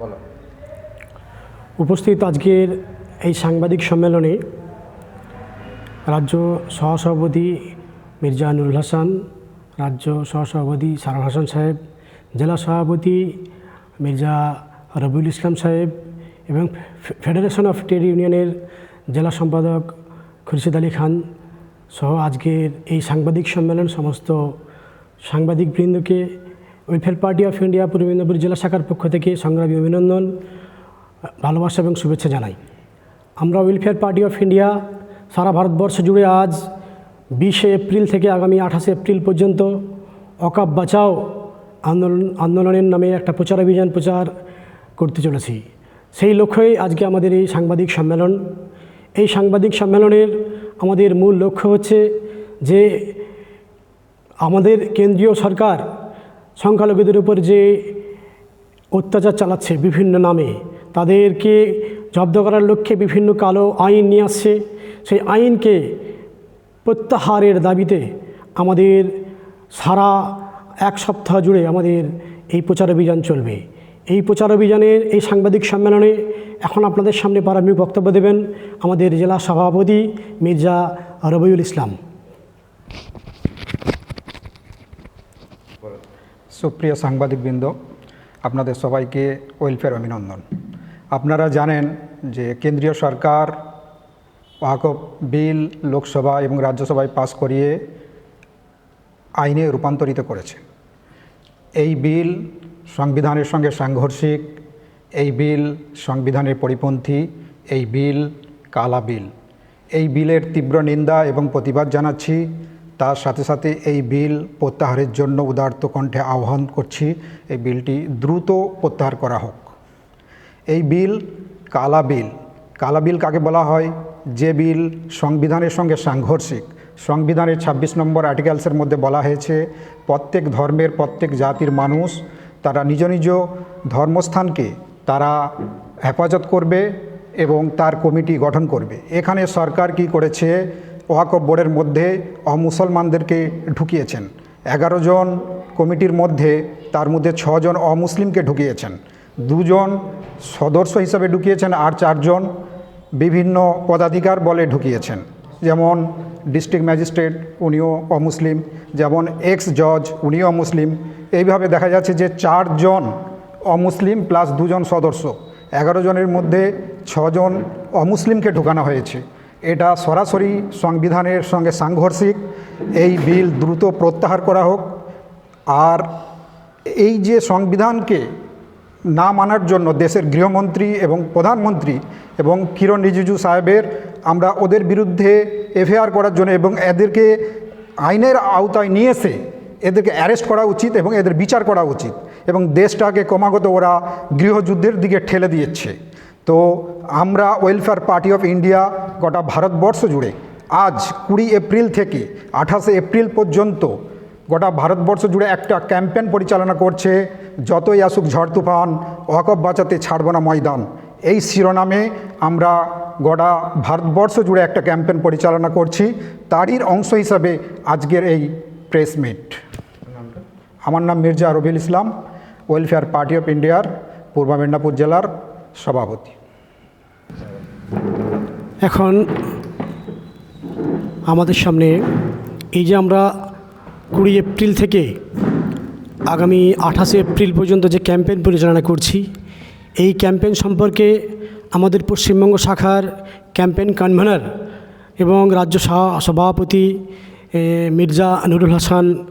বলো। উপস্থিত আজকের এই সাংবাদিক সম্মেলনে রাজ্য সহসভাপতি মির্জা নুরুল হাসান, রাজ্য সহসভাপতি সারান হাসান সাহেব, জেলা সভাপতি মির্জা রবিউল ইসলাম সাহেব এবং ফেডারেশন অফ ট্রেড ইউনিয়নের জেলা সম্পাদক খুরশিদ আলী খান সহ আজকের এই সাংবাদিক সম্মেলন সমস্ত সাংবাদিকবৃন্দকে welfare party of India Purba Medinipur জেলা শাখার পক্ষ থেকে সংগ্রামী অভিনন্দন, ভালোবাসা এবং শুভেচ্ছা জানাই। আমরা ওয়েলফেয়ার পার্টি অফ ইন্ডিয়া সারা ভারতবর্ষ জুড়ে আজ বিশে এপ্রিল থেকে আগামী আঠাশে এপ্রিল পর্যন্ত অকাপ বাঁচাও আন্দোলন আন্দোলনের নামে একটা প্রচার অভিযান প্রচার করতে চলেছি। সেই লক্ষ্যেই আজকে আমাদের এই সাংবাদিক সম্মেলন। এই সাংবাদিক সম্মেলনের আমাদের মূল লক্ষ্য হচ্ছে যে আমাদের কেন্দ্রীয় সরকার সংখ্যালঘুদের উপর যে অত্যাচার চালাচ্ছে বিভিন্ন নামে, তাদেরকে জব্দ করার লক্ষ্যে বিভিন্ন কালো আইন নিয়ে আসছে। সেই আইনকে প্রত্যাহারের দাবিতে আমাদের সারা এক সপ্তাহ জুড়ে আমাদের এই প্রচার অভিযান চলবে। এই প্রচার অভিযানের এই সাংবাদিক সম্মেলনে এখন আপনাদের সামনে প্রারম্ভিক বক্তব্য দেবেন আমাদের জেলা সভাপতি মির্জা রবিউল ইসলাম। সুপ্রিয় সাংবাদিকবৃন্দ, আপনাদের সবাইকে ওয়েলফেয়ার অভিনন্দন। আপনারা জানেন যে কেন্দ্রীয় সরকার ওয়াকফ বিল লোকসভা এবং রাজ্যসভায় পাস করিয়ে আইনে রূপান্তরিত করেছে। এই বিল সংবিধানের সঙ্গে সাংঘর্ষিক, এই বিল সংবিধানের পরিপন্থী, এই বিল কালা বিল। এই বিলের তীব্র নিন্দা এবং প্রতিবাদ জানাচ্ছি তার সাথে সাথে এই বিল প্রত্যাহারের জন্য উদার্ত কণ্ঠে আহ্বান করছি, এই বিলটি দ্রুত প্রত্যাহার করা হোক। এই বিল কালা বিল। কালা বিল কাকে বলা হয়? যে বিল সংবিধানের সঙ্গে সাংঘর্ষিক। সংবিধানের ২৬ নম্বর আর্টিকেলসের মধ্যে বলা হয়েছে, প্রত্যেক ধর্মের প্রত্যেক জাতির মানুষ তারা নিজ নিজ ধর্মস্থানকে তারা হেফাজত করবে এবং তার কমিটি গঠন করবে। এখানে সরকার কি করেছে? ওয়াকফ বোর্ডের মধ্যে অমুসলমানদেরকে ঢুকিয়েছেন। এগারো জন কমিটির মধ্যে তার মধ্যে ছজন অমুসলিমকে ঢুকিয়েছেন। দুজন সদস্য হিসাবে ঢুকিয়েছেন আর চারজন বিভিন্ন পদাধিকার বলে ঢুকিয়েছেন। যেমন ডিস্ট্রিক্ট ম্যাজিস্ট্রেট উনিও অমুসলিম, যেমন এক্স জজ উনিও অমুসলিম। এইভাবে দেখা যাচ্ছে যে চারজন অমুসলিম প্লাস দুজন সদস্য। এগারো জনের মধ্যে ছজন অমুসলিমকে ঢোকানো হয়েছে। এটা সরাসরি সংবিধানের সঙ্গে সাংঘর্ষিক। এই বিল দ্রুত প্রত্যাহার করা হোক। আর এই যে সংবিধানকে না মানার জন্য দেশের গৃহমন্ত্রী এবং প্রধানমন্ত্রী এবং কিরণ রিজিজু সাহেবের আমরা ওদের বিরুদ্ধে এফআইআর করার জন্য এবং এদেরকে আইনের আওতায় নিয়ে এসে এদেরকে অ্যারেস্ট করা উচিত এবং এদের বিচার করা উচিত এবং দেশটাকে ক্রমাগত ওরা গৃহযুদ্ধের দিকে ঠেলে দিয়েছে। তো আমরা ওয়েলফেয়ার পার্টি অফ ইন্ডিয়া গোটা ভারতবর্ষ জুড়ে আজ কুড়ি এপ্রিল থেকে আঠাশে এপ্রিল পর্যন্ত গোটা ভারতবর্ষ জুড়ে একটা ক্যাম্পেন পরিচালনা করছে, যতই আসুক ঝড় তুফান ওয়াকফ বাঁচাতে ছাড়ব না ময়দান। এই শিরোনামে আমরা গোটা ভারতবর্ষ জুড়ে একটা ক্যাম্পেন পরিচালনা করছি। তারই অংশ হিসাবে আজকের এই প্রেস মিট আমার নাম মির্জা রবিল ইসলাম ওয়েলফেয়ার পার্টি অফ ইন্ডিয়ার পূর্ব মেদিনীপুর জেলার সভাপতি। এখন আমাদের সামনে এই যে আমরা কুড়ি এপ্রিল থেকে আগামী আঠাশে এপ্রিল পর্যন্ত যে ক্যাম্পেইন পরিচালনা করছি, এই ক্যাম্পেইন সম্পর্কে আমাদের পশ্চিমবঙ্গ শাখার ক্যাম্পেইন কনভেনার এবং রাজ্য সভা- সভাপতি মির্জা নুরুল হাসান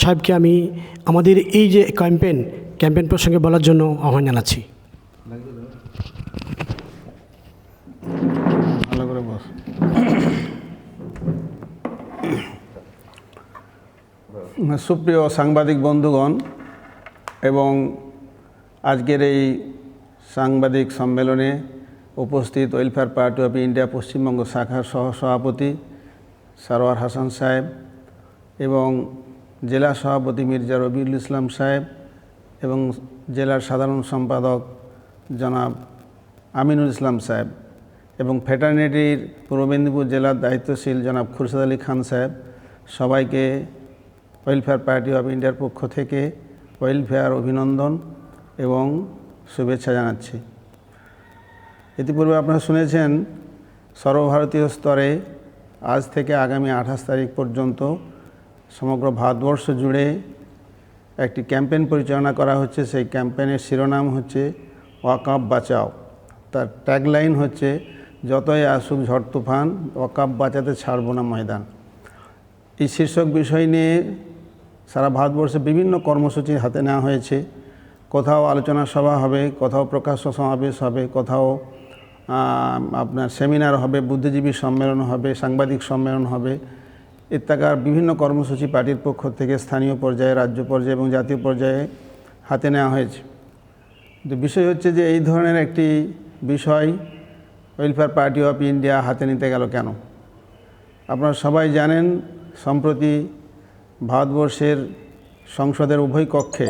সাহেবকে আমি আমাদের এই যে ক্যাম্পেইন ক্যাম্পেইন প্রসঙ্গে বলার জন্য আহ্বান জানাচ্ছি। ভালো করে বস। সুপ্রিয় সাংবাদিক বন্ধুগণ এবং আজকের এই সাংবাদিক সম্মেলনে উপস্থিত welfare party of India Paschimbanga শাখার সহ সভাপতি সারোয়ার হাসান সাহেব এবং জেলা সভাপতি মির্জা রবিউল ইসলাম সাহেব এবং জেলার সাধারণ সম্পাদক জনাব আমিনুল ইসলাম সাহেব। এবং ফেটার্নিটির পূর্ব মেদিনীপুর জেলার দায়িত্বশীল জনাব খুরশেদ আলী খান সাহেব সবাইকে ওয়েলফেয়ার পার্টি অফ ইন্ডিয়ার পক্ষ থেকে ওয়েলফেয়ার অভিনন্দন এবং শুভেচ্ছা জানাচ্ছি। ইতিপূর্বে আপনারা শুনেছেন, সর্বভারতীয় স্তরে আজ থেকে আগামী আঠাশ তারিখ পর্যন্ত সমগ্র ভারতবর্ষ জুড়ে একটি ক্যাম্পেইন পরিচালনা করা হচ্ছে। সেই ক্যাম্পেইনের শিরোনাম হচ্ছে ওয়াকাপ বাঁচাও। তার ট্যাগলাইন হচ্ছে যতই আসুক ঝড় তুফান ওয়াকাপ বাঁচাতে ছাড়বো না ময়দান। এই শীর্ষক বিষয় নিয়ে সারা ভারতবর্ষে বিভিন্ন কর্মসূচি হাতে নেওয়া হয়েছে। কোথাও আলোচনা সভা হবে, কোথাও প্রকাশ্য সমাবেশ হবে, কোথাও আপনার সেমিনার হবে, বুদ্ধিজীবী সম্মেলন হবে, সাংবাদিক সম্মেলন হবে। ইত্যাকার বিভিন্ন কর্মসূচি পার্টির পক্ষ থেকে স্থানীয় পর্যায়ে, রাজ্য পর্যায়ে এবং জাতীয় পর্যায়ে হাতে নেওয়া হয়েছে। তো বিষয় হচ্ছে যে এই ধরনের একটি বিষয় ওয়েলফেয়ার পার্টি অফ ইন্ডিয়া হাতে নিতে গেল কেন? আপনারা সবাই জানেন, সম্প্রতি ভারতবর্ষের সংসদের উভয় কক্ষে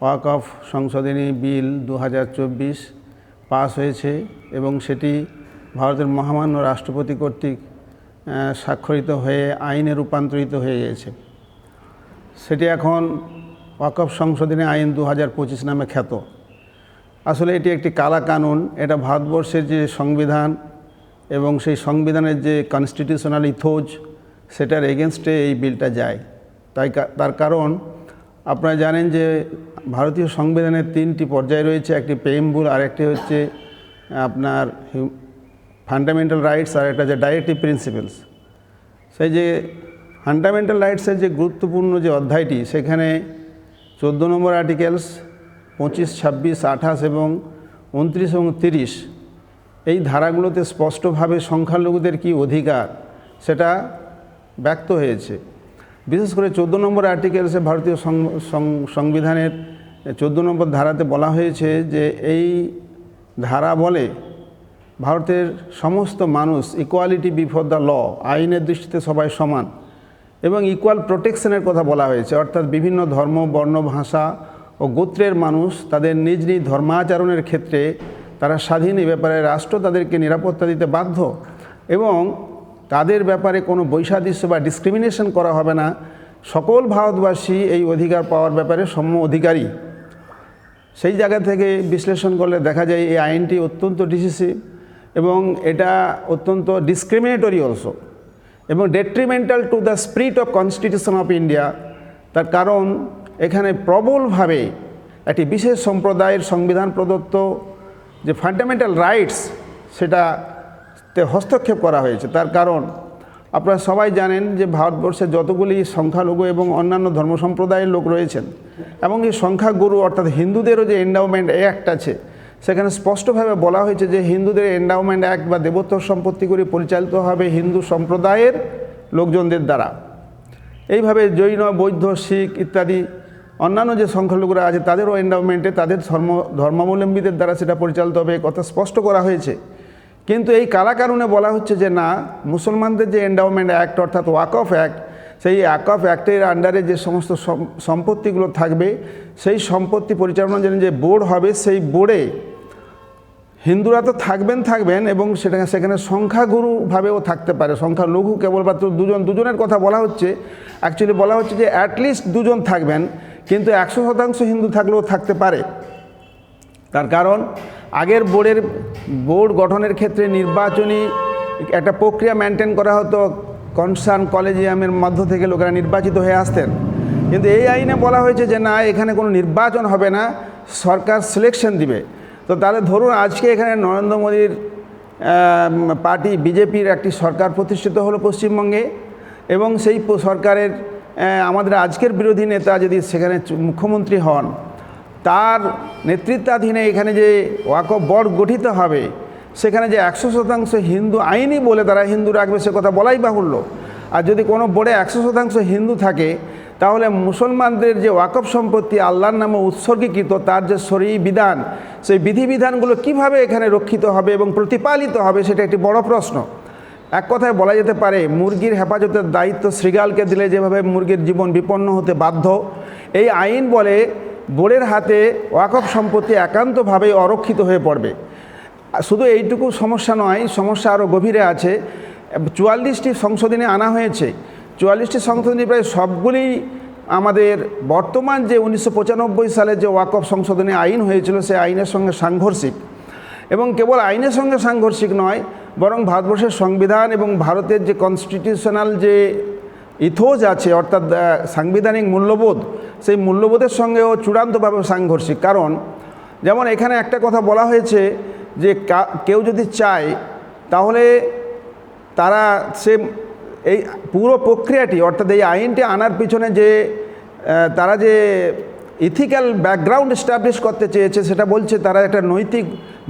ওয়াক অফ সংশোধনী বিল দু পাস হয়েছে এবং সেটি ভারতের মহামান্য রাষ্ট্রপতি কর্তৃক স্বাক্ষরিত হয়ে আইনে রূপান্তরিত হয়ে গিয়েছে। সেটি এখন ওয়াকফ সংশোধনী আইন দু হাজার পঁচিশ নামে খ্যাত। আসলে এটি একটি কালা কানুন এটা ভারতবর্ষের যে সংবিধান এবং সেই সংবিধানের যে কনস্টিটিউশনাল ইথোজ সেটার এগেনস্টে এই বিলটা যায়। তাই তার কারণ আপনারা জানেন যে ভারতীয় সংবিধানের তিনটি পর্যায় রয়েছে, একটি পেম্বুল আর একটি হচ্ছে আপনার ফান্ডামেন্টাল রাইটস আর একটা যে ডাইরেক্টিভ প্রিন্সিপালস সেই যে ফান্ডামেন্টাল রাইটসের যে গুরুত্বপূর্ণ যে অধ্যায়টি, সেখানে চোদ্দ নম্বর আর্টিকেলস পঁচিশ, ছাব্বিশ, আঠাশ এবং উনত্রিশ এবং তিরিশ। এই ধারাগুলোতে স্পষ্টভাবে সংখ্যালঘুদের কি অধিকার? সেটা ব্যক্ত হয়েছে। বিশেষ করে চোদ্দ নম্বর আর্টিকেলসে ভারতীয় সংবিধানের চোদ্দ নম্বর ধারাতে বলা হয়েছে যে এই ধারা বলে, ভারতের সমস্ত মানুষ ইকুয়ালিটি বিফোর দ্য ল আইনের দৃষ্টিতে সবাই সমান এবং ইকুয়াল প্রোটেকশনের কথা বলা হয়েছে। অর্থাৎ বিভিন্ন ধর্ম, বর্ণ, ভাষা ও গোত্রের মানুষ তাদের নিজ নিজ ধর্মাচরণের ক্ষেত্রে তারা স্বাধীন এ ব্যাপারে রাষ্ট্র তাদেরকে নিরাপত্তা দিতে বাধ্য এবং তাদের ব্যাপারে কোনো বৈসাদৃশ্য বা ডিসক্রিমিনেশন করা হবে না। সকল ভারতবাসী এই অধিকার পাওয়ার ব্যাপারে সম্য অধিকারী। সেই জায়গা থেকে বিশ্লেষণ করলে দেখা যায় এই আইনটি অত্যন্ত ডিসিসিভ এবং এটা অত্যন্ত ডিসক্রিমিনেটরি অলসো এবং detrimental to the spirit of constitution of India তার কারণ এখানে প্রবলভাবে একটি বিশেষ সম্প্রদায়ের সংবিধান প্রদত্ত যে ফান্ডামেন্টাল রাইটস সেটাতে হস্তক্ষেপ করা হয়েছে। তার কারণ, আপনারা সবাই জানেন যে ভারতবর্ষে যতগুলি সংখ্যালঘু এবং অন্যান্য ধর্ম সম্প্রদায়ের লোক রয়েছেন, এবং এই সংখ্যাগুরু অর্থাৎ হিন্দুদেরও যে এন্ডাওমেন্ট অ্যাক্ট আছে, সেখানে স্পষ্টভাবে বলা হয়েছে যে হিন্দুদের এন্ডাওমেন্ট অ্যাক্ট বা দেবোত্তর সম্পত্তিগুলি পরিচালিত হবে হিন্দু সম্প্রদায়ের লোকজনদের দ্বারা। এইভাবে জৈন, বৌদ্ধ, শিখ ইত্যাদি অন্যান্য যে সংখ্যালঘুরা আছে, তাদেরও এন্ডাওমেন্টে তাদের ধর্ম, ধর্মাবলম্বীদের দ্বারা সেটা পরিচালিত হবে কথা স্পষ্ট করা হয়েছে। কিন্তু এই কালা কারণে বলা হচ্ছে যে না, মুসলমানদের যে এন্ডাওমেন্ট অ্যাক্ট অর্থাৎ ওয়াক অফ অ্যাক্ট সেই ওয়াক অফ অ্যাক্টের আন্ডারে যে সমস্ত সম্পত্তিগুলো থাকবে, সেই সম্পত্তি পরিচালনার জন্য যে বোর্ড হবে, সেই বোর্ডে হিন্দুরা তো থাকবেন থাকবেন এবং সেটা সেখানে সংখ্যাগুরুভাবেও থাকতে পারে। সংখ্যালঘু কেবলমাত্র দুজন, দুজনের কথা বলা হচ্ছে। অ্যাকচুয়ালি বলা হচ্ছে যে অ্যাটলিস্ট দুজন থাকবেন, কিন্তু একশো শতাংশ হিন্দু থাকলেও থাকতে পারে। তার কারণ, আগের বোর্ডের, বোর্ড গঠনের ক্ষেত্রে নির্বাচনী একটা প্রক্রিয়া মেনটেন করা হতো কনসার্ন কলেজিয়ামের মধ্য থেকে লোকেরা নির্বাচিত হয়ে আসতেন। কিন্তু এই আইনে বলা হয়েছে যে না, এখানে কোনো নির্বাচন হবে না, সরকার সিলেকশন দিবে। তো তাহলে ধরুন আজকে এখানে নরেন্দ্র মোদীর পার্টি বিজেপির একটি সরকার প্রতিষ্ঠিত হলো পশ্চিমবঙ্গে এবং সেই সরকারের আমাদের আজকের বিরোধী নেতা যদি সেখানে মুখ্যমন্ত্রী হন, তার নেতৃত্বাধীনে এখানে যে ওয়াকফ বোর্ড গঠিত হবে, সেখানে যে একশো শতাংশ হিন্দু আইনই বলে তারা হিন্দু রাখবে সে কথা বলাই বাহুল্য। আর যদি কোনো বোর্ডে একশো শতাংশ হিন্দু থাকে তাহলে মুসলমানদের যে ওয়াকফ সম্পত্তি আল্লাহর নামে উৎসর্গীকৃত, তার যে শরী বিধান, সেই বিধিবিধানগুলো কীভাবে এখানে রক্ষিত হবে এবং প্রতিপালিত হবে, সেটা একটি বড় প্রশ্ন। এক কথায় বলা যেতে পারে, মুরগির হেফাজতের দায়িত্ব শ্রীগালকে দিলে যেভাবে মুরগির জীবন বিপন্ন হতে বাধ্য, এই আইন বলে বোর্ডের হাতে ওয়াকফ সম্পত্তি একান্তভাবে অরক্ষিত হয়ে পড়বে। শুধু এইটুকু সমস্যা নয়, সমস্যা আরও গভীরে আছে। চুয়াল্লিশটি সংশোধনে আনা হয়েছে। চুয়াল্লিশটি সংশোধনী প্রায় সবগুলি আমাদের বর্তমান যে উনিশশো পঁচানব্বই সালে যে ওয়াকফ সংশোধনী আইন হয়েছিল, সেই আইনের সঙ্গে সাংঘর্ষিক। এবং কেবল আইনের সঙ্গে সাংঘর্ষিক নয়, বরং ভারতবর্ষের সংবিধান এবং ভারতের যে কনস্টিটিউশনাল যে ইথোজ আছে, অর্থাৎ সাংবিধানিক মূল্যবোধ, সেই মূল্যবোধের সঙ্গেও চূড়ান্তভাবে সাংঘর্ষিক। কারণ, যেমন এখানে একটা কথা বলা হয়েছে যে কেউ যদি চায়, তাহলে তারা সে এই পুরো প্রক্রিয়াটি, অর্থাৎ এই আইনটি আনার পিছনে যে তারা যে ইথিক্যাল ব্যাকগ্রাউন্ড এস্টাবলিশ করতে চেয়েছে, সেটা বলছে তারা একটা নৈতিক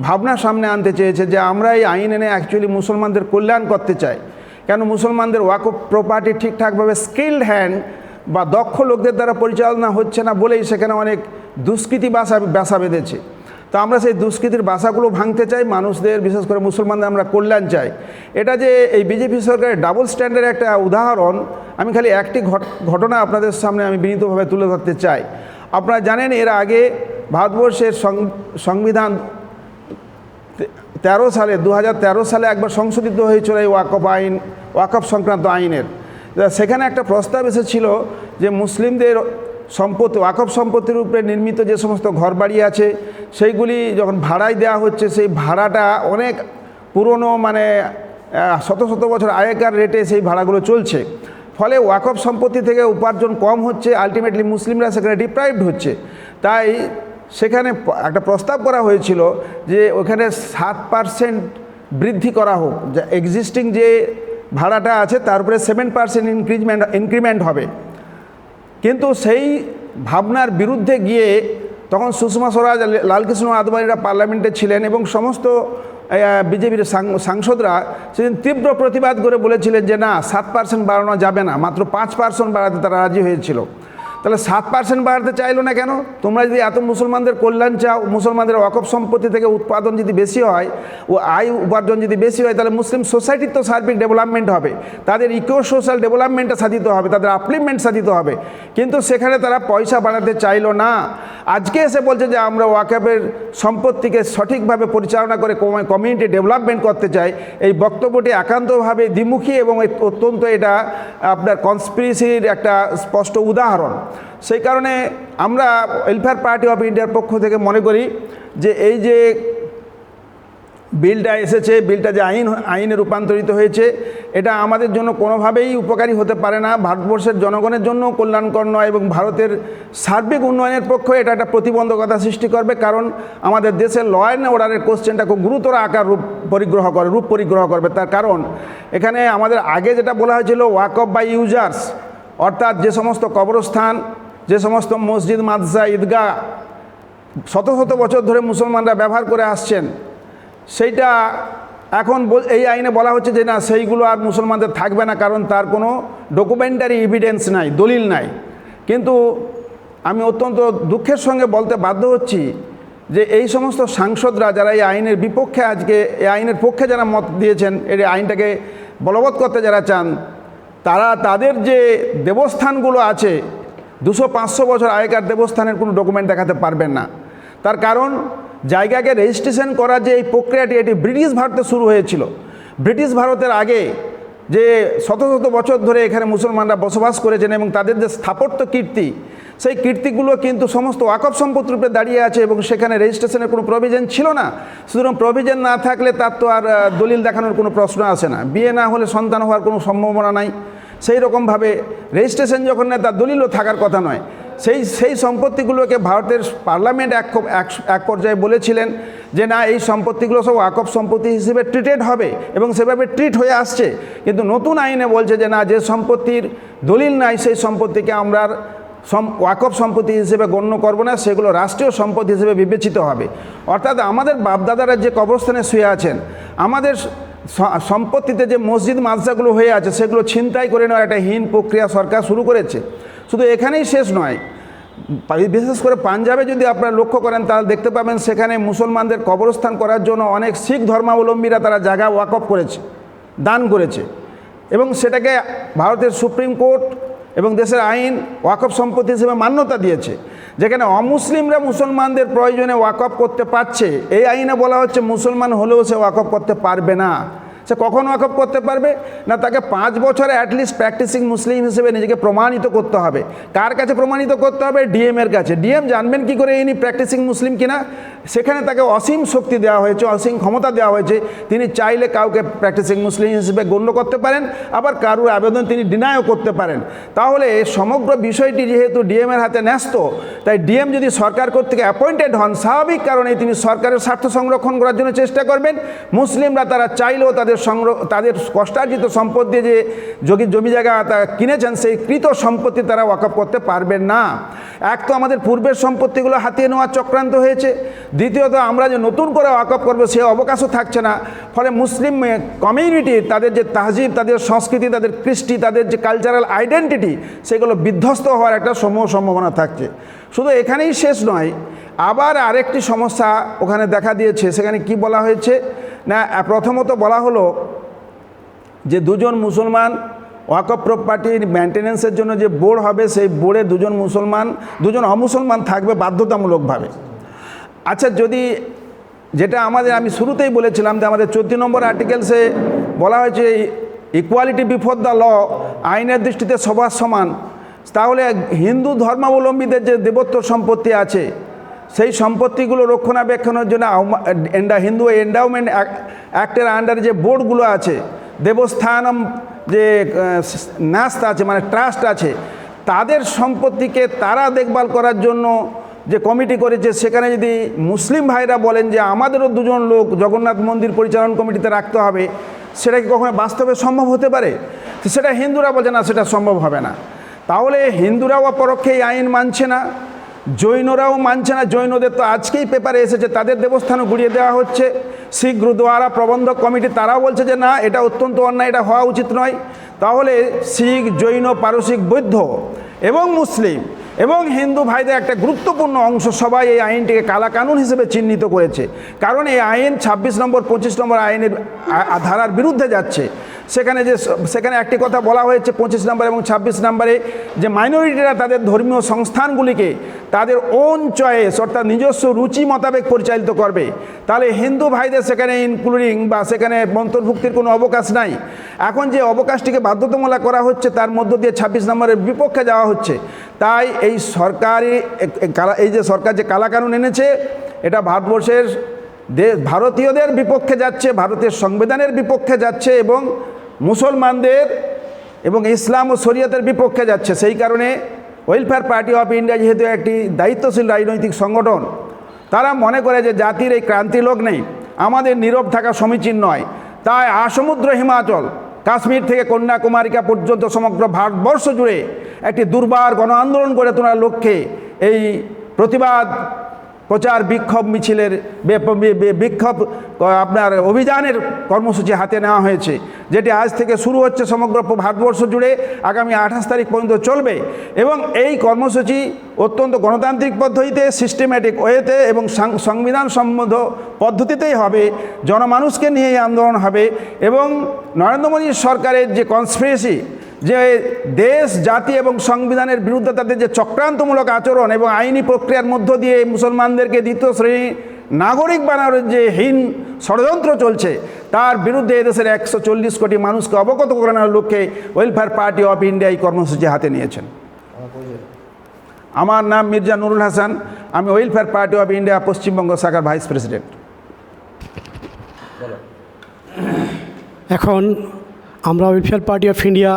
ভাবনা সামনে আনতে চেয়েছে যে আমরা এই আইন এনে অ্যাকচুয়ালি মুসলমানদের কল্যাণ করতে চাই। কেন মুসলমানদের ওয়াক প্রপার্টি ঠিকঠাকভাবে স্কিল্ড হ্যান্ড বা দক্ষ লোকদের দ্বারা পরিচালনা হচ্ছে না বলেই সেখানে অনেক দুষ্কৃতি বাসা বাসা বেঁধেছে। তো আমরা সেই দুষ্কৃতির বাসাগুলো ভাঙতে চাই, মানুষদের, বিশেষ করে মুসলমানদের আমরা কল্যাণ চাই। এটা যে এই বিজেপি সরকারের ডাবল স্ট্যান্ডার্ডের একটা উদাহরণ, আমি খালি একটি ঘট- ঘটনা আপনাদের সামনে আমি বিনীতভাবে তুলে ধরতে চাই। আপনারা জানেন এর আগে ভারতবর্ষের সংবিধান তেরো সালে দু হাজার তেরো সালে একবার সংশোধিত হয়েছিল এই ওয়াকফ আইন ওয়াকফ সংক্রান্ত আইনের। সেখানে একটা প্রস্তাব এসেছিল যে মুসলিমদের সম্পত্তি, ওয়াকফ সম্পত্তির উপরে নির্মিত যে সমস্ত ঘরবাড়ি আছে, সেইগুলি যখন ভাড়ায় দেওয়া হচ্ছে, সেই ভাড়াটা অনেক পুরনো মানে শত শত বছর আগেকার রেটে সেই ভাড়াগুলো চলছে। ফলে ওয়াকফ সম্পত্তি থেকে উপার্জন কম হচ্ছে আলটিমেটলি মুসলিমরা সেখানে ডিপ্রাইভড হচ্ছে। তাই সেখানে একটা প্রস্তাব করা হয়েছিল যে ওখানে সাত পার্সেন্ট বৃদ্ধি করা হোক, যা এক্সিস্টিং যে ভাড়াটা আছে, তার উপরে সেভেন পার্সেন্ট ইনক্রিজমেন্ট ইনক্রিমেন্ট হবে। কিন্তু সেই ভাবনার বিরুদ্ধে গিয়ে তখন সুষমা স্বরাজ, লালকৃষ্ণ আদবানীরা পার্লামেন্টে ছিলেন এবং সমস্ত বিজেপির সাংসদরা সেদিন তীব্র প্রতিবাদ করে বলেছিলেন যে না, সাত পার্সেন্ট বাড়ানো যাবে না, মাত্র পাঁচ পার্সেন্ট বাড়াতে তারা রাজি হয়েছিল। তাহলে সাত পার্সেন্ট বাড়াতে চাইলো না কেন? তোমরা যদি এত মুসলমানদের কল্যাণ চাও, মুসলমানদের অকপ সম্পত্তি থেকে উৎপাদন যদি বেশি হয় ও আয় উপার্জন যদি বেশি হয়, তাহলে মুসলিম সোসাইটির তো সার্বিক ডেভেলপমেন্ট হবে। তাদের ইকো সোশ্যাল ডেভেলপমেন্টটা সাধিত হবে, তাদের আপলিভমেন্ট সাধিত হবে। কিন্তু সেখানে তারা পয়সা বাড়াতে চাইলো না। আজকে এসে বলছে যে আমরা ওয়াকাপের সম্পত্তিকে সঠিকভাবে পরিচালনা করে কমিউনিটি ডেভেলপমেন্ট করতে চাই। এই বক্তব্যটি একান্তভাবে দ্বিমুখী এবং অত্যন্ত এটা আপনার কনস্পিরেসির একটা স্পষ্ট উদাহরণ। সেই কারণে আমরা ওয়েলফেয়ার পার্টি অফ ইন্ডিয়ার পক্ষ থেকে মনে করি যে এই যে বিলটা এসেছে, বিলটা যে আইন, আইনে রূপান্তরিত হয়েছে, এটা আমাদের জন্য কোনোভাবেই উপকারী হতে পারে না। ভারতবর্ষের জনগণের জন্য কল্যাণকর নয় এবং ভারতের সার্বিক উন্নয়নের পক্ষে এটা একটা প্রতিবন্ধকতা সৃষ্টি করবে। কারণ আমাদের দেশের ল অ্যান্ড অর্ডারের কোশ্চেনটা খুব গুরুতর আকার রূপ পরিগ্রহ করে, রূপ পরিগ্রহ করবে। তার কারণ, এখানে আমাদের আগে যেটা বলা হয়েছিল ওয়াক অফ বাই ইউজার্স অর্থাৎ যে সমস্ত কবরস্থান, যে সমস্ত মসজিদ, মাদ্রাসা, ঈদগাহ, শত শত বছর ধরে মুসলমানরা ব্যবহার করে আসছেন, সেইটা এখন এই আইনে বলা হচ্ছে যে না, সেইগুলো আর মুসলমানদের থাকবে না, কারণ তার কোনো ডকুমেন্টারি এভিডেন্স নাই, দলিল নাই। কিন্তু আমি অত্যন্ত দুঃখের সঙ্গে বলতে বাধ্য হচ্ছি যে এই সমস্ত সাংসদরা যারা এই আইনের বিপক্ষে আজকে, এই আইনের পক্ষে যারা মত দিয়েছেন এই আইনটাকে বলবৎ করতে যারা চান তারা তাদের যে দেবস্থানগুলো আছে, দুশো পাঁচশো বছর আগেকার দেবস্থানের কোনো ডকুমেন্ট দেখাতে পারবেন না। তার কারণ, জায়গাকে রেজিস্ট্রেশন করার যে এই প্রক্রিয়াটি, এটি ব্রিটিশ ভারতে শুরু হয়েছিল। ব্রিটিশ ভারতের আগে যে শত শত বছর ধরে এখানে মুসলমানরা বসবাস করেছেন এবং তাদের যে স্থাপত্য কীর্তি, সেই কীর্তিগুলো কিন্তু সমস্ত ওয়াকফ সম্পদ রূপে দাঁড়িয়ে আছে এবং সেখানে রেজিস্ট্রেশনের কোনো প্রভিজন ছিল না। সুতরাং প্রভিজন না থাকলে তার তো আর দলিল দেখানোর কোনো প্রশ্ন আসে না। বিয়ে না হলে সন্তান হওয়ার কোনো সম্ভাবনা নাই। সেই রকমভাবে রেজিস্ট্রেশন যখন নেয়, তার দলিলও থাকার কথা নয়। সেই সেই সম্পত্তিগুলোকে ভারতের পার্লামেন্ট এক এক- পর্যায়ে বলেছিলেন যে, না, এই সম্পত্তিগুলো সব ওয়াকফ সম্পত্তি হিসেবে ট্রিটেড হবে এবং সেভাবে ট্রিট হয়ে আসছে। কিন্তু নতুন আইনে বলছে যে, না, যে সম্পত্তির দলিল নাই, সেই সম্পত্তিকে আমরা সম, ওয়াকফ সম্পত্তি হিসেবে গণ্য করব না, সেগুলো রাষ্ট্রীয় সম্পদ হিসেবে বিবেচিত হবে। অর্থাৎ আমাদের বাপদাদারা যে কবরস্থানে শুয়ে আছেন, আমাদের সম্পত্তিতে যে মসজিদ মাদ্রাসাগুলো হয়ে আছে, সেগুলো ছিনতাই করে নেওয়ার একটা হীন প্রক্রিয়া সরকার শুরু করেছে। শুধু এখানেই শেষ নয় বিশেষ করে পাঞ্জাবে যদি আপনারা লক্ষ্য করেন, তাহলে দেখতে পাবেন সেখানে মুসলমানদের কবরস্থান করার জন্য অনেক শিখ ধর্মাবলম্বীরা তারা জায়গা ওয়াকফ করেছে, দান করেছে। এবং সেটাকে ভারতের সুপ্রিম কোর্ট এবং দেশের আইন ওয়াকফ সম্পত্তি হিসেবে মান্যতা দিয়েছে। যেখানে অমুসলিমরা মুসলমানদের প্রয়োজনে ওয়াকফ করতে পারছে, এই আইনে বলা হচ্ছে মুসলমান হলেও সে ওয়াকফ করতে পারবে না। সে কখন ওয়াকফ করতে পারবে? না, তাকে পাঁচ বছরে অ্যাটলিস্ট প্র্যাকটিসিং মুসলিম হিসেবে নিজেকে প্রমাণিত করতে হবে। কার কাছে প্রমাণিত করতে হবে? ডিএম এর কাছে। ডিএম জানবেন কি করে ইনি প্র্যাকটিসিং মুসলিম কিনা? সেখানে তাকে অসীম শক্তি দেওয়া হয়েছে, অসীম ক্ষমতা দেওয়া হয়েছে। তিনি চাইলে কাউকে প্র্যাকটিসিং মুসলিম হিসেবে গণ্য করতে পারেন, আবার কারুর আবেদন তিনি ডিনায়ও করতে পারেন। তাহলে সমগ্র বিষয়টি যেহেতু ডিএম এর হাতে ন্যস্ত, তাই ডিএম যদি সরকার কর্তৃক অ্যাপয়েন্টেড হন, স্বাভাবিক কারণে তিনি সরকারের স্বার্থ সংরক্ষণ করার জন্য চেষ্টা করবেন। মুসলিমরা তারা চাইলেও তাদের সংগ্রহ, তাদের কষ্টার্জিত সম্পদ দিয়ে যে যোগী জমি জায়গা তারা কিনেছেন, সেই কৃত সম্পত্তি তারা ওয়াকআপ করতে পারবেন না। এক তো আমাদের পূর্বের সম্পত্তিগুলো হাতিয়ে নেওয়ার চক্রান্ত হয়েছে। দ্বিতীয়ত, আমরা যে নতুন করে ওয়াকআপ করব, সে অবকাশও থাকছে না। ফলে মুসলিম কমিউনিটি তাদের যে তাহজিব, তাদের সংস্কৃতি, তাদের কৃষ্টি, তাদের যে কালচারাল আইডেন্টিটি সেগুলো বিধ্বস্ত হওয়ার একটা সমূহ সম্ভাবনা থাকছে। শুধু এখানেই শেষ নয় আবার আরেকটি সমস্যা ওখানে দেখা দিয়েছে, সেখানে কি বলা হয়েছে? না, প্রথমত বলা হলো যে দুজন মুসলমান ওয়াকফ প্রপার্টির মেনটেন্যান্সের জন্য যে বোর্ড হবে, সেই বোর্ডে দুজন মুসলমান, দুজন অমুসলমান থাকবে বাধ্যতামূলকভাবে। আচ্ছা যদি যেটা আমাদের, আমি শুরুতেই বলেছিলাম যে আমাদের চোদ্দ নম্বর আর্টিকেলসে বলা হয়েছে, ইকুয়ালিটি বিফোর দ্য ল, আইনের দৃষ্টিতে সবার সমান। তাহলে হিন্দু ধর্মাবলম্বীদের যে দেবত্ব সম্পত্তি আছে সেই সম্পত্তিগুলো রক্ষণাবেক্ষণের জন্য এন্ডা হিন্দু এন্ডাউমেন্ট অ্যাক্টের আন্ডারে যে বোর্ডগুলো আছে, দেবস্থানম যে ন্যাস্ত আছে মানে ট্রাস্ট আছে, তাদের সম্পত্তিকে তারা দেখভাল করার জন্য যে কমিটি করেছে, সেখানে যদি মুসলিম ভাইরা বলেন যে আমাদেরও দুজন লোক জগন্নাথ মন্দির পরিচালন কমিটিতে রাখতে হবে, সেটা কি কখনো বাস্তবে সম্ভব হতে পারে? সেটা হিন্দুরা বলছে না, সেটা সম্ভব হবে না। তাহলে হিন্দুরাও পরোক্ষে আইন মানছে না। জৈনরাও মানছে না। জৈনদের তো আজকেই পেপারে এসেছে, তাদের দেবস্থানও গুড়িয়ে দেওয়া হচ্ছে। শিখ গুরুদুয়ারা প্রবন্ধক কমিটি তারাও বলছে যে, না, এটা অত্যন্ত অন্যায়, এটা হওয়া উচিত নয়। তাহলে শিখ, জৈন, পারসিক, বৌদ্ধ এবং মুসলিম এবং হিন্দু ভাইদের একটা গুরুত্বপূর্ণ অংশ সবাই এই আইনটিকে কালা কানুন হিসেবে চিহ্নিত করেছে। কারণ এই আইন ২৬ নম্বর, পঁচিশ নম্বর আইনের ধারার বিরুদ্ধে যাচ্ছে। সেখানে যে সেখানে একটি কথা বলা হয়েছে পঁচিশ নম্বর এবং ২৬ নম্বরে যে মাইনরিটিরা তাদের ধর্মীয় সংস্থানগুলিকে তাদের ওন চয়েস অর্থাৎ নিজস্ব রুচি মোতাবেক পরিচালিত করবে। তাহলে হিন্দু ভাইদের সেখানে ইনক্লুডিং বা সেখানে অন্তর্ভুক্তির কোনো অবকাশ নাই। এখন যে অবকাশটিকে বাধ্যতামূলক করা হচ্ছে, তার মধ্য দিয়ে ২৬ নম্বরের বিপক্ষে যাওয়া হচ্ছে। তাই এই সরকারি এই যে সরকার যে কালাকানুন এনেছে, এটা ভারতবর্ষের ভারতীয়দের বিপক্ষে যাচ্ছে, ভারতের সংবিধানের বিপক্ষে যাচ্ছে এবং মুসলমানদের এবং ইসলাম ও শরীয়তের বিপক্ষে যাচ্ছে। সেই কারণে ওয়েলফেয়ার পার্টি অফ ইন্ডিয়া যেহেতু একটি দায়িত্বশীল রাজনৈতিক সংগঠন, তারা মনে করে যে জাতির এই ক্রান্তি লোক নেই, আমাদের নীরব থাকা সমীচীন নয়। তাই আসমুদ্র হিমাচল কাশ্মীর থেকে কন্যাকুমারিকা পর্যন্ত সমগ্র ভারতবর্ষ জুড়ে একটি দুর্বার গণ আন্দোলন গড়ে তোলার লক্ষ্যে এই প্রতিবাদ প্রচার বিক্ষোভ মিছিলের বিক্ষোভ আপনার অভিযানের কর্মসূচি হাতে নেওয়া হয়েছে, যেটি আজ থেকে শুরু হচ্ছে সমগ্র ভারতবর্ষ জুড়ে আগামী আঠাশ তারিখ পর্যন্ত চলবে। এবং এই কর্মসূচি অত্যন্ত গণতান্ত্রিক পদ্ধতিতে সিস্টেম্যাটিক ওয়েতে এবং সংবিধান সম্বন্ধ পদ্ধতিতেই হবে। জনমানুষকে নিয়ে আন্দোলন হবে এবং নরেন্দ্র মোদী সরকারের যে কনস্পিরেসি যে দেশ, জাতি এবং সংবিধানের বিরুদ্ধে তাদের যে চক্রান্তমূলক আচরণ এবং আইনি প্রক্রিয়ার মধ্য দিয়ে মুসলমানদেরকে দ্বিতীয় শ্রেণি নাগরিক বানানোর যে হীন ষড়যন্ত্র চলছে, তার বিরুদ্ধে এদেশের একশো চল্লিশ কোটি মানুষকে অবগত করানোর লক্ষ্যে ওয়েলফেয়ার পার্টি অফ ইন্ডিয়া এই কর্মসূচি হাতে নিয়েছেন। আমার নাম মির্জা নুরুল হাসান, আমি welfare party of India Paschimbanga শাখার ভাইস প্রেসিডেন্ট এখন আমরা ওয়েলফেয়ার পার্টি অফ ইন্ডিয়া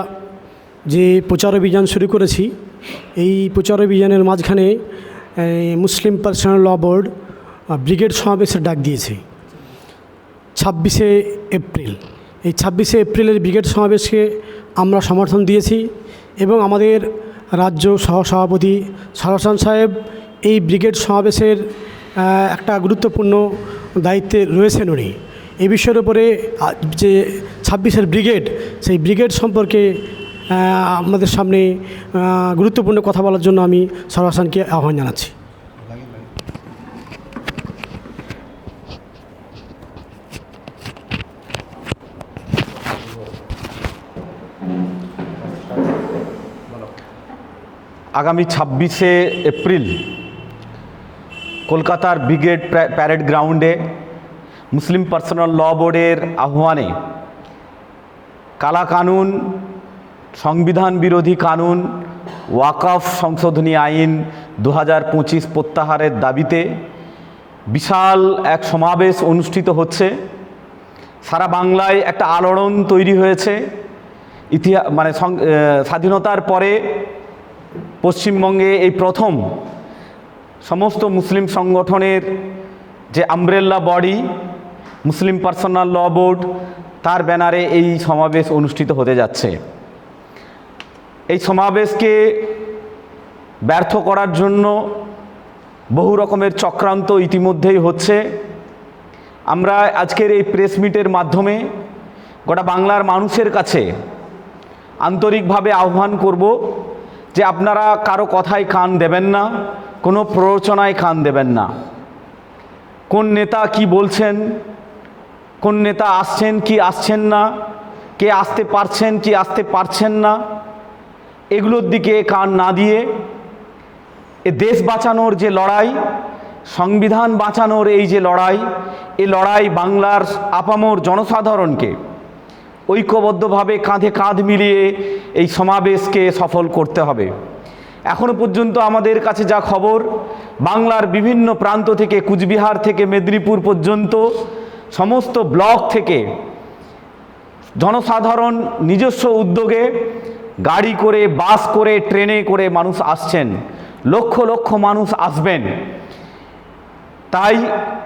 যে প্রচার অভিযান শুরু করেছি, এই প্রচার অভিযানের মাঝখানে Muslim personal law board brigade সমাবেশের ডাক দিয়েছে। ছাব্বিশে এপ্রিল। এই ছাব্বিশে এপ্রিলের ব্রিগেড সমাবেশকে আমরা সমর্থন দিয়েছি এবং আমাদের রাজ্য সহসভাপতি সরসান সাহেব এই ব্রিগেড সমাবেশের একটা গুরুত্বপূর্ণ দায়িত্বে রয়েছেন উনি। এ বিষয়ের উপরে যে ছাব্বিশের ব্রিগেড, সেই ব্রিগেড সম্পর্কে আহ, আমাদের সামনে গুরুত্বপূর্ণ কথা বলার জন্য আমি সরহাসানকে আহ্বান জানাচ্ছি। আগামী ছাব্বিশে এপ্রিল কলকাতার ব্রিগেড প্যা- প্যারেড গ্রাউন্ডে মুসলিম পার্সোনাল ল বোর্ডের আহ্বানে কালা কানুন সংবিধান বিরোধী কানুন, ওয়াকফ সংশোধনী আইন দু হাজার পঁচিশ প্রত্যাহারের দাবিতে বিশাল এক সমাবেশ অনুষ্ঠিত হচ্ছে। সারা বাংলায় একটা আলোড়ন তৈরি হয়েছে। ইতিহাস মানে স্বাধীনতার পরে পশ্চিমবঙ্গে এই প্রথম সমস্ত মুসলিম সংগঠনের যে umbrella body, Muslim personal law board, তার ব্যানারে এই সমাবেশ অনুষ্ঠিত হতে যাচ্ছে। এই সমাবেশকে ব্যর্থ করার জন্য বহু রকমের চক্রান্ত ইতিমধ্যেই হচ্ছে। আমরা আজকের এই প্রেস মিটের মাধ্যমে গোটা বাংলার মানুষের কাছে আন্তরিকভাবে আহ্বান করব যে আপনারা কারও কথায় কান দেবেন না, কোনো প্ররোচনায় কান দেবেন না। কোন নেতা কি বলছেন, কোন নেতা আসছেন কি আসছেন না, কে আসতে পারছেন কি আসতে পারছেন না এগুলোর দিকে কান না দিয়ে এ দেশ বাঁচানোর যে লড়াই, সংবিধান বাঁচানোর এই যে লড়াই, এ লড়াই বাংলার আপামর জনসাধারণকে ঐক্যবদ্ধভাবে কাঁধে কাঁধ মিলিয়ে এই সমাবেশকে সফল করতে হবে। এখনও পর্যন্ত আমাদের কাছে যা খবর, বাংলার বিভিন্ন প্রান্ত থেকে, কুচবিহার থেকে, মেদিনীপুর পর্যন্ত সমস্ত ব্লক থেকে জনসাধারণ নিজস্ব উদ্যোগে গাড়ি করে, বাস করে, ট্রেনে করে মানুষ আসছেন। লক্ষ লক্ষ মানুষ আসবেন। তাই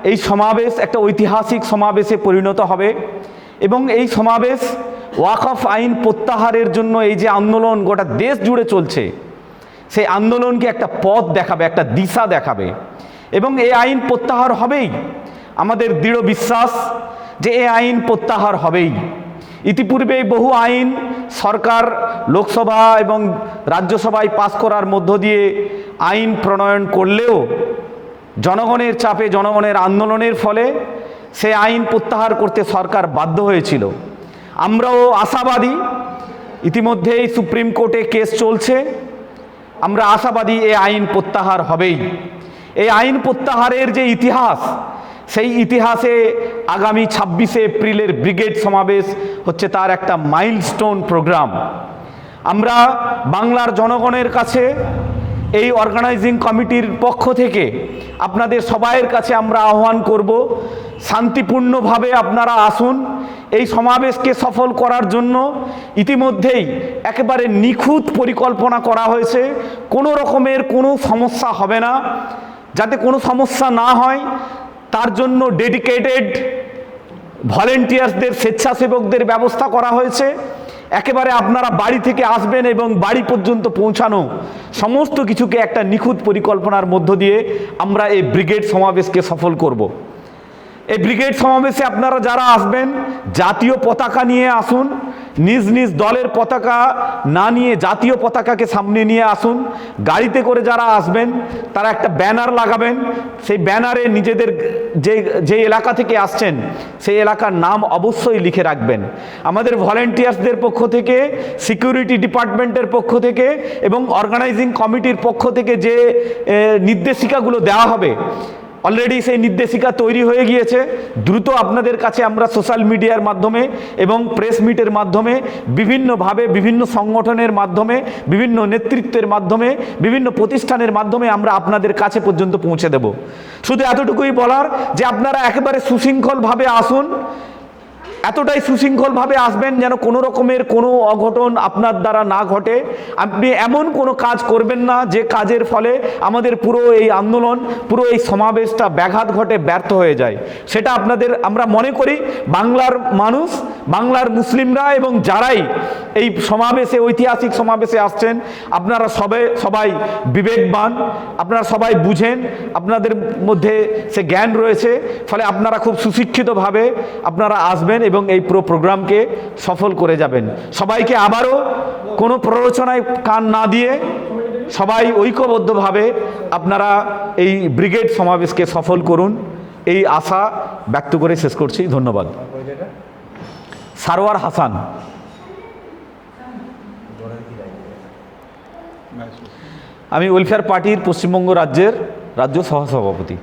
এই সমাবেশ একটা ঐতিহাসিক সমাবেশে পরিণত হবে এবং এই সমাবেশ ওয়াকফ আইন প্রত্যাহারের জন্য এই যে আন্দোলন গোটা দেশ জুড়ে চলছে, সেই আন্দোলনকে একটা পথ দেখাবে, একটা দিশা দেখাবে। এবং এই আইন প্রত্যাহার হবেই। আমাদের দৃঢ় বিশ্বাস যে এ আইন প্রত্যাহার হবেই। ইতিপূর্বে বহু আইন সরকার, লোকসভা এবং রাজ্যসভায় পাস করার মধ্য দিয়ে আইন প্রণয়ন করলেও জনগণের চাপে, জনগণের আন্দোলনের ফলে সে আইন প্রত্যাহার করতে সরকার বাধ্য হয়েছিল। আমরাও আশাবাদী, ইতিমধ্যেই সুপ্রিম কোর্টে কেস চলছে। আমরা আশাবাদী এ আইন প্রত্যাহার হবেই। এই আইন প্রত্যাহারের যে ইতিহাস সেই ইতিহাসে আগামী ছাব্বিশে এপ্রিলের ব্রিগেড সমাবেশ হচ্ছে তার একটা মাইলস্টোন প্রোগ্রাম। আমরা বাংলার জনগণের কাছে এই অর্গানাইজিং কমিটির পক্ষ থেকে আপনাদের সবাইয়ের কাছে আমরা আহ্বান করব, শান্তিপূর্ণভাবে আপনারা আসুন, এই সমাবেশকে সফল করার জন্য ইতিমধ্যেই একেবারে নিখুঁত পরিকল্পনা করা হয়েছে, কোনো রকমের কোনো সমস্যা হবে না। যাতে কোনো সমস্যা না হয় তার জন্য ডেডিকেটেড ভলেন্টিয়ার্সদের স্বেচ্ছাসেবকদের ব্যবস্থা করা হয়েছে একেবারে আপনারা বাড়ি থেকে আসবেন এবং বাড়ি পর্যন্ত পৌঁছানো সমস্ত কিছুকে একটা নিখুঁত পরিকল্পনার মধ্য দিয়ে আমরা এই ব্রিগেড সমাবেশকে সফল করব। এই ব্রিগেড সমাবেশে আপনারা যারা আসবেন, জাতীয় পতাকা নিয়ে আসুন, নিজ নিজ দলের পতাকা না নিয়ে জাতীয় পতাকাকে সামনে নিয়ে আসুন, গাড়িতে করে যারা আসবেন, তারা একটা ব্যানার লাগাবেন, সেই ব্যানারে নিজেদের যে যে এলাকা থেকে আসছেন, সেই এলাকার নাম অবশ্যই লিখে রাখবেন। আমাদের ভলেন্টিয়ার্সদের পক্ষ থেকে, সিকিউরিটি ডিপার্টমেন্টের পক্ষ থেকে এবং অর্গানাইজিং কমিটির পক্ষ থেকে যে নির্দেশিকাগুলো দেওয়া হবে অলরেডি সেই নির্দেশিকা তৈরি হয়ে গিয়েছে। দ্রুত আপনাদের কাছে আমরা সোশ্যাল মিডিয়ার মাধ্যমে এবং প্রেস মিটের মাধ্যমে বিভিন্নভাবে বিভিন্ন সংগঠনের মাধ্যমে, বিভিন্ন নেতৃত্বের মাধ্যমে, বিভিন্ন প্রতিষ্ঠানের মাধ্যমে আমরা আপনাদের কাছে পর্যন্ত পৌঁছে দেব। শুধু এতটুকুই বলার যে আপনারা একেবারে সুশৃঙ্খলভাবে আসুন এতটাই সুশৃঙ্খলভাবে আসবেন যেন কোনো রকমের কোনো অঘটন আপনার দ্বারা না ঘটে। আপনি এমন কোনো কাজ করবেন না যে কাজের ফলে আমাদের পুরো এই আন্দোলন, পুরো এই সমাবেশটা ব্যাঘাত ঘটে, ব্যর্থ হয়ে যায়। সেটা আপনাদের আমরা মনে করি, বাংলার মানুষ, বাংলার মুসলিমরা এবং যারাই এই সমাবেশে, ঐতিহাসিক সমাবেশে আসছেন। আপনারা সবে সবাই বিবেকবান, আপনারা সবাই বুঝেন, আপনাদের মধ্যে সে জ্ঞান রয়েছে, ফলে আপনারা খুব সুশিক্ষিতভাবে আপনারা আসবেন এবং এই পুরো প্রোগ্রামকে সফল করে যাবেন। সবাইকে আবারও কোনো প্ররোচনায় কান না দিয়ে সবাই ঐক্যবদ্ধভাবে আপনারা এই ব্রিগেড সমাবেশকে সফল করুন। এই আশা ব্যক্ত করে শেষ করছি। ধন্যবাদ। সারোয়ার হাসান। আমি ওয়েলফেয়ার পার্টির পশ্চিমবঙ্গ রাজ্যের রাজ্য সহসভাপতি।